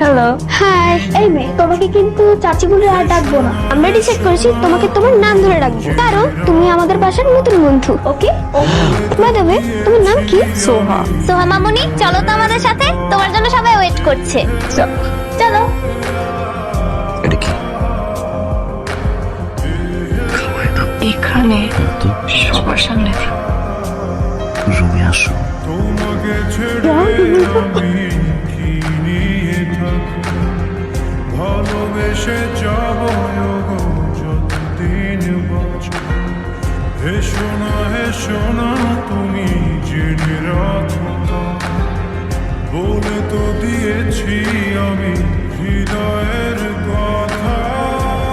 Hello. High. এই মেয়ে তোমাকে কিন্তু চাচি বলে আর ডাকবো না। আমরা ডিসাইড করেছি তোমাকে তোমার নাম ধরে ডাকবো। কারণ তুমি আমাদের বাসার নতুন বন্ধু ওকে ম্যাডামে তোমার নাম কি? সোহা। সোহা মামুনি চলো তো আমাদের সাথে। তোমার জন্য সবাই ওয়েট করছে। চলো। এখানে সবার সামনে রুমে আসো। আমি ভালোবেসে যাব যতদিন বাঁচব। হে শোনা হে শোনা তুমি জেনে রাখো বলে তো দিয়েছি